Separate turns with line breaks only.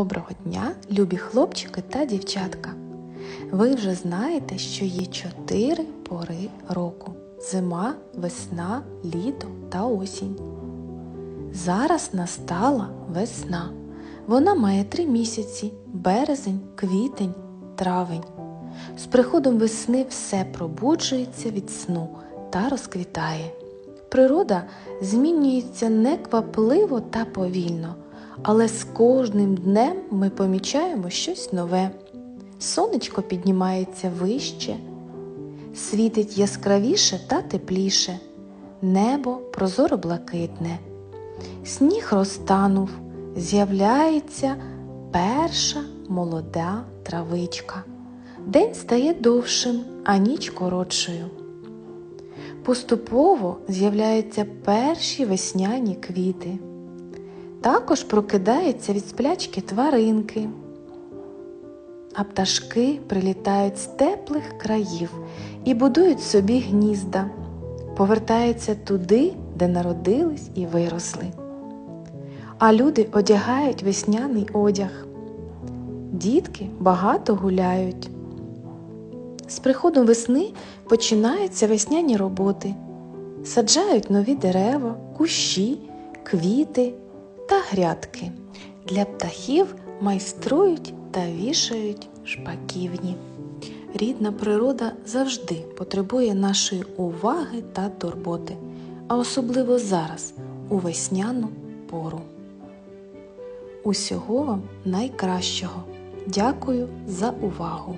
Доброго дня, любі хлопчики та дівчатка! Ви вже знаєте, що є чотири пори року: зима, весна, літо та осінь. Зараз настала весна. Вона має три місяці березень, квітень, травень. З приходом весни все пробуджується від сну та розквітає. Природа змінюється неквапливо та повільно, але з кожним днем ми помічаємо щось нове. Сонечко піднімається вище, світить яскравіше та тепліше, небо прозоро блакитне, сніг розтанув, з'являється перша молода травичка. День стає довшим, а ніч коротшою. Поступово з'являються перші весняні квіти. Також прокидаються від сплячки тваринки, а пташки прилітають з теплих країв і будують собі гнізда, повертаються туди, де народились і виросли. А люди одягають весняний одяг. Дітки багато гуляють. З приходом весни починаються весняні роботи. Саджають нові дерева, кущі, квіти та грядки. Для птахів майструють та вішають шпаківні. Рідна природа завжди потребує нашої уваги та турботи, а особливо зараз, у весняну пору. Усього вам найкращого. Дякую за увагу!